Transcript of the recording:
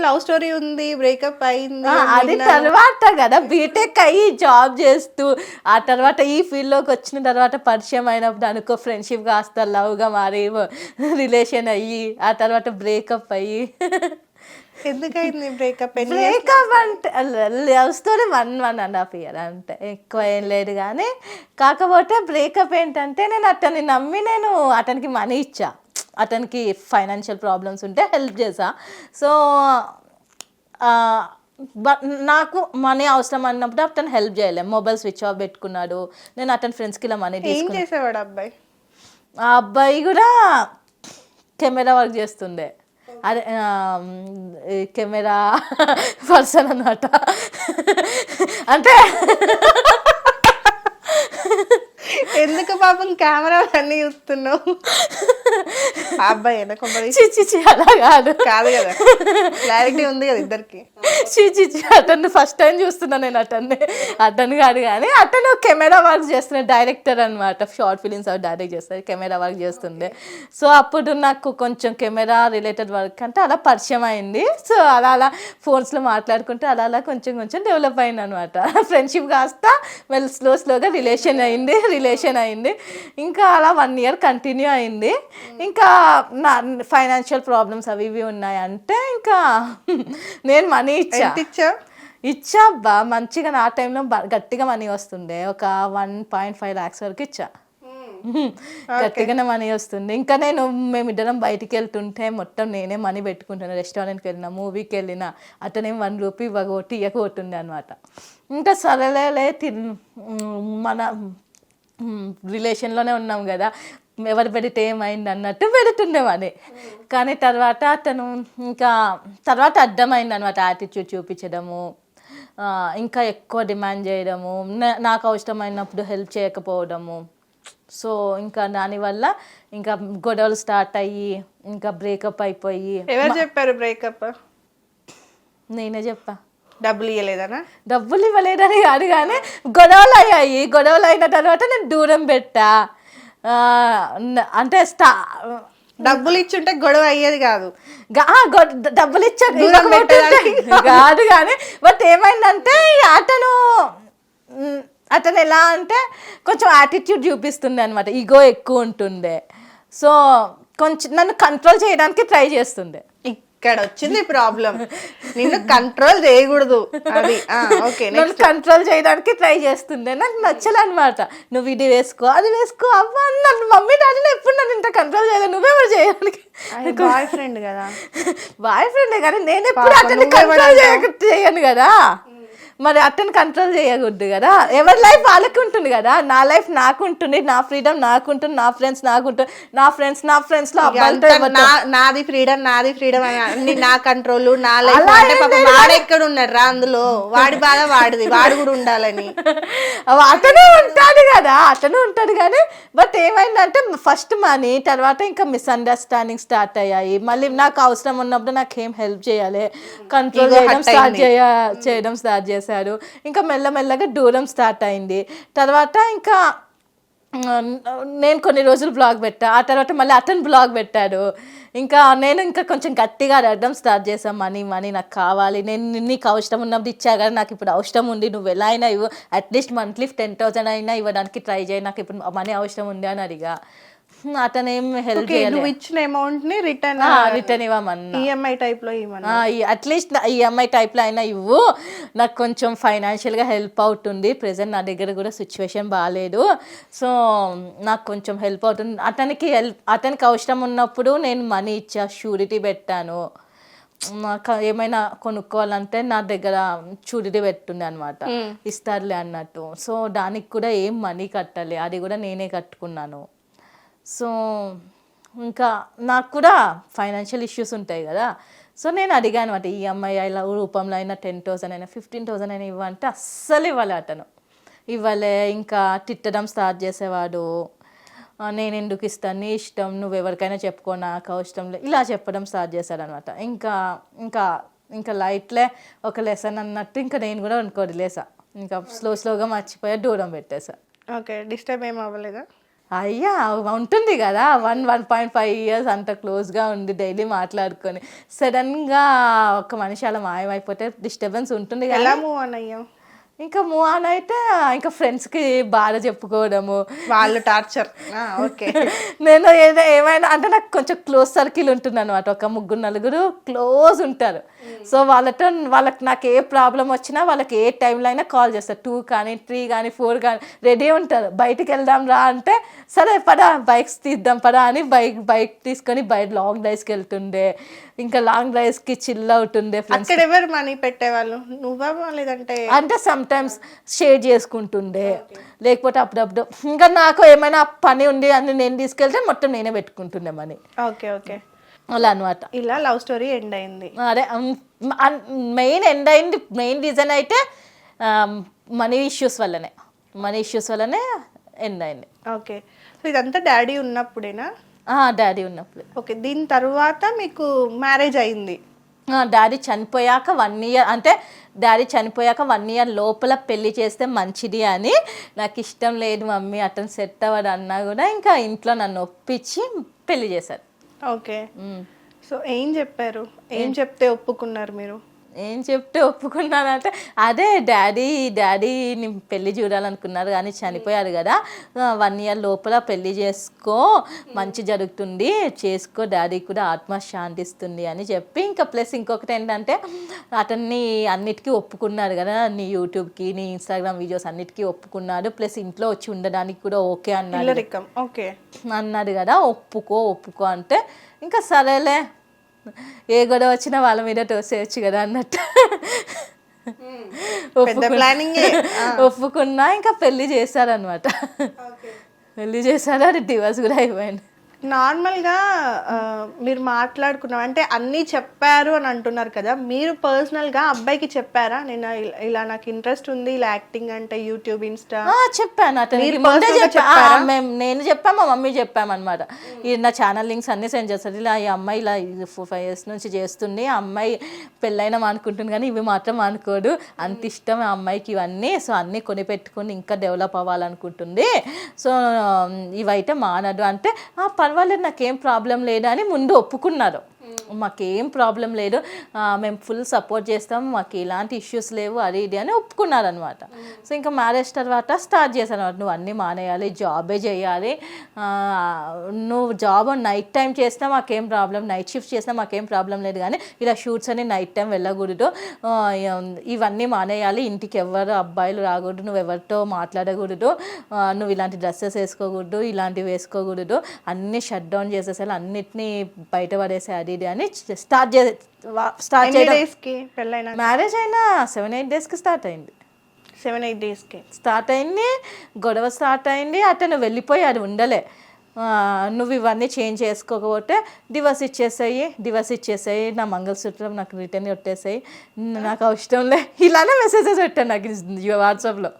Love story ఉంది breakup అయింది అది. తర్వాత కదా బీటెక్ అయ్యి జాబ్ చేస్తూ ఆ తర్వాత ఈ ఫీల్డ్లోకి వచ్చిన తర్వాత పరిచయం అయినప్పుడు అనుకో ఫ్రెండ్షిప్ కాస్త లవ్గా మారి రిలేషన్ అయ్యి ఆ తర్వాత బ్రేకప్ అయ్యి. ఎందుకైంది బ్రేకప్ బ్రేకప్ అంటే love story one one and half year అంటే ఎక్కువ ఏం లేదు కానీ కాకపోతే బ్రేకప్ ఏంటంటే నేను అతన్ని నమ్మి నేను అతనికి మనీ ఇచ్చా. అతనికి ఫైనాన్షియల్ ప్రాబ్లమ్స్ ఉంటే హెల్ప్ చేసా సో బట్ నాకు మనీ అవసరం అన్నప్పుడు అతను హెల్ప్ చేయలేం. మొబైల్ స్విచ్ ఆఫ్ పెట్టుకున్నాడు. నేను అతని ఫ్రెండ్స్కి ఇలా మనీ చేసేవాడు అబ్బాయి? ఆ అబ్బాయి కూడా కెమెరా వర్క్ చేస్తుండే. అదే కెమెరా పర్సన్ అన్నమాట. అంటే ఎందుకు పాపం కెమెరా అన్ని చూస్తున్నావు? అబ్బాయి వెనక చి చి చి అలా కాదు. కాదు కదా. క్లారిటీ ఉంది కదా ఇద్దరికి. చి చి చి అతన్ని ఫస్ట్ టైం చూస్తున్నా నేను అతన్ని. అతను కాదు కానీ అతను కెమెరా వర్క్ చేస్తున్న డైరెక్టర్ అనమాట షార్ట్ ఫిలిమ్స్ అవి డైరెక్ట్ చేస్తారు కెమెరా వర్క్ చేస్తుండే. సో అప్పుడు నాకు కొంచెం కెమెరా రిలేటెడ్ వర్క్ అంటే అలా పరిచయం అయింది. సో అలా అలా ఫోన్స్లో మాట్లాడుకుంటే అలా అలా కొంచెం కొంచెం డెవలప్ అయింది అనమాట ఫ్రెండ్షిప్ కాస్త వెల్ స్లో స్లోగా రిలేషన్ అయింది. రిలేషన్ అయింది. ఇంకా అలా వన్ ఇయర్ కంటిన్యూ అయింది. ఇంకా నా ఫైనాన్షియల్ ప్రాబ్లమ్స్ అవి ఇవి ఉన్నాయంటే ఇంకా నేను మనీ ఇచ్చా. ఇచ్చా? అబ్బా మంచిగా నా టైంలో గట్టిగా మనీ వస్తుండే. ఒక వన్ పాయింట్ ఫైవ్ ల్యాక్స్ వరకు ఇచ్చా. గట్టిగానే మనీ వస్తుంది ఇంకా నేను మేమిద్దరం బయటికి వెళ్తుంటే మొత్తం నేనే మనీ పెట్టుకుంటాను రెస్టారెంట్కి వెళ్ళినా మూవీకి వెళ్ళినా అతనేం వన్ రూపీ ఇవ్వగొట్టి ఇవ్వకొట్టుండే అనమాట ఇంకా సరేలే తిన్ మన రిలేషన్లోనే ఉన్నాం కదా. ఎవరు పెడితే ఏమైంది అన్నట్టు పెడుతుండే మనీ కానీ తర్వాత అతను ఇంకా తర్వాత అర్థమైంది అనమాట యాటిట్యూడ్ చూపించడము ఇంకా ఎక్కువ డిమాండ్ చేయడము నాకు అవసరమైనప్పుడు హెల్ప్ చేయకపోవడము. సో ఇంకా దానివల్ల ఇంకా గొడవలు స్టార్ట్ అయ్యి ఇంకా బ్రేకప్ అయిపోయి ఎవరు చెప్పారు బ్రేకప్ నేనే చెప్పా. డబ్బులు ఇవ్వలేదనా డబ్బులు ఇవ్వలేదని కాదు కానీ గొడవలు అయ్యాయి గొడవలు అయిన తర్వాత నేను దూరం పెట్టా. అంటే స్టా డబ్బులు ఇచ్చుంటే గొడవ అయ్యేది కాదు డబ్బులు పెట్టడానికి కాదు కానీ బట్ ఏమైందంటే అతను అతను ఎలా అంటే కొంచెం యాటిట్యూడ్ చూపిస్తుండే అనమాట ఈగో ఎక్కువ ఉంటుండే సో కొంచెం నన్ను కంట్రోల్ చేయడానికి ట్రై చేస్తుండే. ఇక్కడ వచ్చింది ప్రాబ్లం. నిన్ను కంట్రోల్ చేయకూడదు. అది. ఓకే నన్ను కంట్రోల్ చేయడానికి ట్రై చేస్తుండే నాకు నచ్చలన్నమాట నువ్వు ఇది వేసుకో అది వేసుకో అవ్వ నన్ను మమ్మీ డాడీని ఎప్పుడు నన్ను ఇంత కంట్రోల్ చేయలేదు నువ్వెవరు చేయడానికి బాయ్ ఫ్రెండ్ కదా. బాయ్ ఫ్రెండే కానీ నేను ఎప్పుడు పాపం అతన్ని కంట్రోల్ చేయను కదా. మరి అతన్ని కంట్రోల్ చేయకూడదు కదా? ఎవరి లైఫ్ వాళ్ళకి ఉంటుంది కదా? నా లైఫ్ నాకు ఉంటుంది నా ఫ్రీడమ్ నాకు ఉంటుంది నా ఫ్రెండ్స్ నాకు ఉంటుంది నా ఫ్రెండ్స్ నా ఫ్రెండ్స్లో నాది ఫ్రీడమ్ నాది ఫ్రీడమ్ అని అన్ని నా కంట్రోల్ నా లైఫ్ అంటే పాప. వాడు ఎక్కడ ఉన్నాడు రా అందులో? వాడి బాధ వాడిది వాడు కూడా ఉండాలని. అతను ఉంటాడు కదా అతను ఉంటాడు కానీ బట్ ఏమైందంటే ఫస్ట్ మనీ తర్వాత ఇంకా మిస్అండర్స్టాండింగ్ స్టార్ట్ అయ్యాయి. మళ్ళీ నాకు అవసరం ఉన్నప్పుడు నాకు ఏం హెల్ప్ చేయాలి కంట్రోల్ చేయడం స్టార్ట్ చేయడం స్టార్ట్ చేశారు. ఇంకా మెల్లమెల్లగా దూరం స్టార్ట్ అయింది. తర్వాత ఇంకా నేను కొన్ని రోజులు బ్లాగ్ పెట్టా. ఆ తర్వాత మళ్ళీ అతను బ్లాగ్ పెట్టాడు. ఇంకా నేను ఇంకా కొంచెం గట్టిగా అడగడం స్టార్ట్ చేసాం మనీ మనీ నాకు కావాలి. నేను నీకు అవసరం ఉన్నప్పుడు ఇచ్చా కదా నాకు ఇప్పుడు అవసరం ఉంది. నువ్వు ఎలా అయినా ఇవ్వు. అట్లీస్ట్ మంత్లీ టెన్ థౌసండ్ అయినా ఇవ్వడానికి ట్రై చేయి. నాకు ఇప్పుడు మనీ అవసరం ఉంది అని అడిగా. అతను ఏం హెల్ప్ నువ్వు ఇచ్చిన అమౌంట్ని రిటర్న్ రిటర్న్ ఇవ్వమన్నా. ఈఎంఐ టైప్లో ఇవ్వమన్నా. అట్లీస్ట్ ఈఎంఐ టైప్లో అయినా ఇవ్వు. నాకు కొంచెం ఫైనాన్షియల్గా హెల్ప్ అవుతుంది ప్రజెంట్ నా దగ్గర కూడా సిచ్యువేషన్ బాగాలేదు సో నాకు కొంచెం హెల్ప్ అవుతుంది అతనికి హెల్ప్ అతనికి అవసరం ఉన్నప్పుడు నేను మనీ ఇచ్చా షూరిటీ పెట్టాను. నాకు ఏమైనా కొనుక్కోవాలంటే నా దగ్గర షూరిటీ పెట్టుండే అనమాట ఇస్తారులే అన్నట్టు. సో దానికి కూడా ఏం మనీ కట్టాలి. అది కూడా నేనే కట్టుకున్నాను. సో ఇంకా నాకు కూడా ఫైనాన్షియల్ ఇష్యూస్ ఉంటాయి కదా. సో నేను అడిగాను అనమాట ఈఎంఐ ఇలా రూపంలో అయినా టెన్ థౌసండ్ అయినా ఫిఫ్టీన్ థౌసండ్ అయినా ఇవ్వంటే అస్సలు ఇవ్వాలి అతను. ఇవ్వలే ఇంకా తిట్టడం స్టార్ట్ చేసేవాడు. నేను ఎందుకు ఇస్తాను? నీ ఇష్టం నువ్వు ఎవరికైనా చెప్పుకో నాకు అవసరం లేదు ఇలా చెప్పడం స్టార్ట్ చేశాడనమాట ఇంకా ఇంకా ఇంకా లైట్లే ఒక లెసన్ అన్నట్టు ఇంకా నేను కూడా అనుకోలేసా ఇంకా స్లో స్లోగా మర్చిపోయా దూరం పెట్టేసా. ఓకే డిస్టర్బ్ ఏం అవ్వలేదా? అయ్యా ఉంటుంది కదా. One one point five years అంత క్లోజ్గా ఉండి డైలీ మాట్లాడుకొని. సడన్గా ఒక మనిషి అలా మాయమైపోతే డిస్టర్బెన్స్ ఉంటుంది కదా ఎలా మూవ్ అయ్యాం ఇంకా మూవ్ ఆన్ అయితే ఇంకా ఫ్రెండ్స్కి బాధ చెప్పుకోవడము. వాళ్ళు టార్చర్. ఓకే. నేను ఏదో ఏమైనా అంటే నాకు కొంచెం క్లోజ్ సర్కిల్ ఉంటుంది అనమాట ఒక ముగ్గురు నలుగురు క్లోజ్ ఉంటారు. సో వాళ్ళతో వాళ్ళకి నాకు ఏ ప్రాబ్లం వచ్చినా వాళ్ళకి ఏ టైంలో అయినా కాల్ చేస్తారు టూ కానీ త్రీ కానీ ఫోర్ కానీ రెడీ ఉంటారు. బయటికి వెళ్దాం రా అంటే సరే పదా బైక్స్ తీద్దాం పదా అని బైక్ బైక్ తీసుకొని బయట లాంగ్ డ్రైవ్స్కి వెళ్తుండే. ఇంకా లాంగ్ డ్రైవ్స్కి చిల్ అవుతుండే అక్కడ ఎవరు మనీ పెట్టేవాళ్ళు? నువ్వా లేదంటే అంటే సమ్ టైమ్స్ షేర్ చేసుకుంటుండే. లేకపోతే అప్పుడప్పుడు ఇంకా నాకు ఏమైనా పని ఉంది అని నేను తీసుకెళ్తే మొత్తం నేనే పెట్టుకుంటుండే మనీ ఓకే ఓకే అలా అనమాట ఇలా లవ్ స్టోరీ ఎండ్ అయింది. అదే మెయిన్ ఎండ్ అయింది మెయిన్ రీజన్ అయితే మనీ ఇష్యూస్ వల్లనే. మనీ ఇష్యూస్ వల్లనే ఎండ్ అయింది. ఓకే సో ఇదంతా డాడీ ఉన్నప్పుడేనా? డాడీ ఉన్నప్పుడు. ఓకే దీని తర్వాత మీకు మ్యారేజ్ అయింది. డాడీ చనిపోయాక వన్ ఇయర్ అంటే డాడీ చనిపోయాక వన్ ఇయర్ లోపల పెళ్ళి చేస్తే మంచిది అని నాకు ఇష్టం లేదు మమ్మీ అతను సెట్ అవ్వడు అన్నా కూడా ఇంకా ఇంట్లో నన్ను ఒప్పించి పెళ్ళి చేశారు. ఓకే. సో ఏం చెప్పారు? ఏం? చెప్తే ఒప్పుకున్నారు మీరు? ఏం చెప్తే ఒప్పుకున్నానంటే అదే డాడీ డాడీని పెళ్ళి చూడాలనుకున్నారు కానీ చనిపోయారు కదా. వన్ ఇయర్ లోపల పెళ్ళి చేసుకో మంచి జరుగుతుంది చేసుకో డాడీ కూడా ఆత్మ శాంతిస్తుంది అని చెప్పి. ఇంకా ప్లస్ ఇంకొకటి ఏంటంటే అతన్ని అన్నిటికీ ఒప్పుకున్నారు కదా. నీ యూట్యూబ్కి నీ ఇన్స్టాగ్రామ్ వీడియోస్ అన్నిటికీ ఒప్పుకున్నాడు. ప్లస్ ఇంట్లో వచ్చి ఉండడానికి కూడా ఓకే అన్నాడు. ఇల్లరికం. ఓకే. అన్నాడు కదా ఒప్పుకో ఒప్పుకో అంటే ఇంకా సరేలే ఏ గొడవ వచ్చినా వాళ్ళ మీద తోసేయచ్చు కదా అన్నట్టు. ఒప్పుకున్నా ఇంకా పెళ్ళి చేశారనమాట పెళ్ళి చేశారు అది డివోర్స్ కూడా అయిపోయింది. నార్మల్గా మీరు మాట్లాడుకున్నాం. అంటే అన్నీ చెప్పారు అని అంటున్నారు కదా. మీరు పర్సనల్గా అబ్బాయికి చెప్పారా? నేను ఇలా- నాకు ఇంట్రెస్ట్ ఉంది ఇలా యాక్టింగ్ అంటే యూట్యూబ్ ఇన్స్టా. చెప్పాను మేము నేను చెప్పా మా మమ్మీ చెప్పామన్నమాట. ఈ నా ఛానల్ లింక్స్ అన్ని సెండ్ చేస్తారు ఇలా ఈ అమ్మాయి ఇలా ఫోర్ ఫైవ్ ఇయర్స్ నుంచి చేస్తుంది. ఆ అమ్మాయి పెళ్ళైనా అనుకుంటుంది కానీ ఇవి మాత్రం అనుకోడు అంత ఇష్టం ఆ అమ్మాయికి ఇవన్నీ. సో అన్నీ కొనిపెట్టుకొని ఇంకా డెవలప్ అవ్వాలనుకుంటుంది. సో ఇవైతే మానదు అంటే "ఆ, పర్వాలేదు నాకేం ప్రాబ్లం లేదని ముందు ఒప్పుకున్నారు. మాకేం ప్రాబ్లం లేదు. మేము ఫుల్ సపోర్ట్ చేస్తాం. మాకు ఎలాంటి ఇష్యూస్ లేవు అది ఇది అని ఒప్పుకున్నారు అనమాట సో ఇంకా మ్యారేజ్ తర్వాత స్టార్ట్ చేశాను నువ్వు అన్నీ మానేయాలి జాబే చేయాలి. నువ్వు జాబ్ నైట్ టైం చేసినా మాకేం ప్రాబ్లం నైట్ షిఫ్ట్ చేసినా మాకేం ప్రాబ్లం లేదు. కానీ ఇలా షూట్స్ అని నైట్ టైం వెళ్ళకూడదు. ఇవన్నీ మానేయాలి. ఇంటికి ఎవరు అబ్బాయిలు రాకూడదు. నువ్వు ఎవరితో మాట్లాడకూడదు. నువ్వు ఇలాంటి డ్రెస్సెస్ వేసుకోకూడదు ఇలాంటివి వేసుకోకూడదు. అన్నీ షట్ డౌన్ చేసేసాలి అన్నిటినీ బయట పడేసే అది అని స్టార్ట్ చే స్టార్ట్ చేయడం మ్యారేజ్ అయినా సెవెన్ ఎయిట్ డేస్కి స్టార్ట్ అయింది. సెవెన్ ఎయిట్ డేస్కి? స్టార్ట్ అయింది గొడవ స్టార్ట్ అయింది అతను వెళ్ళిపోయాడు ఉండలే. ఆ, నువ్వు ఇవన్నీ చేంజ్ చేసుకోకపోతే డివర్స్ ఇచ్చేసాయి డివర్స్ ఇచ్చేసాయి నా మంగళసూత్రం నాకు రిటర్న్ కొట్టేసాయి నాకు అవసరం లే. ఇలానే మెసేజెస్ పెట్టాను నాకు వాట్సాప్లో.